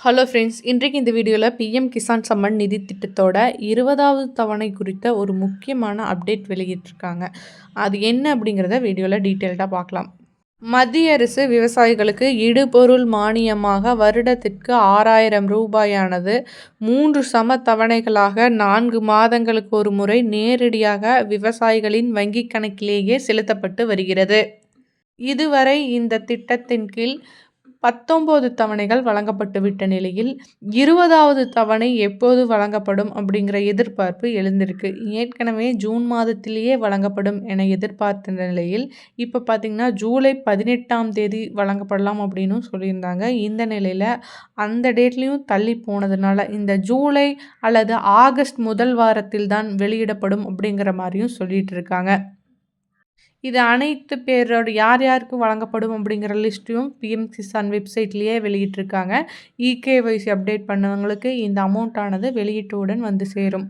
Hello friends இன்றைக்கு இந்த வீடியோவில் பிஎம் கிசான் சம்மன் நிதி திட்டத்தோட இருபதாவது தவணை குறித்த ஒரு முக்கியமான அப்டேட் வெளியிட்டிருக்காங்க. அது என்ன அப்படிங்கிறத வீடியோவில் டீட்டெயில்டாக பார்க்கலாம். மத்திய அரசு விவசாயிகளுக்கு இடுபொருள் மானியமாக வருடத்திற்கு ஆறாயிரம் ரூபாயானது மூன்று சம தவணைகளாக நான்கு மாதங்களுக்கு ஒரு முறை நேரடியாக விவசாயிகளின் வங்கிக் கணக்கிலேயே செலுத்தப்பட்டு வருகிறது. இதுவரை இந்த திட்டத்தின் கீழ் பத்தொம்போது தவணைகள் வழங்கப்பட்டு விட்ட நிலையில் இருபதாவது தவணை எப்போது வழங்கப்படும் அப்படிங்கிற எதிர்பார்ப்பு எழுந்திருக்கு. ஏற்கனவே ஜூன் மாதத்திலேயே வழங்கப்படும் என எதிர்பார்த்த நிலையில் இப்போ பார்த்திங்கன்னா ஜூலை பதினெட்டாம் தேதி வழங்கப்படலாம் அப்படின்னு சொல்லியிருந்தாங்க. இந்த நிலையில் அந்த டேட்லேயும் தள்ளி போனதுனால இந்த ஜூலை அல்லது ஆகஸ்ட் முதல் வாரத்தில் தான் வெளியிடப்படும் அப்படிங்கிற மாதிரியும் சொல்லிட்டு இருக்காங்க. இது அனைத்து பேரோட யார் யாருக்கு வழங்கப்படும் அப்படிங்கிற லிஸ்ட்டையும் பிஎம் கிசான் வெப்சைட்லேயே வெளியிட்டிருக்காங்க. இகேஒய்சி அப்டேட் பண்ணவங்களுக்கு இந்த அமௌண்ட்டானது வெளியீட்டுடன் வந்து சேரும்.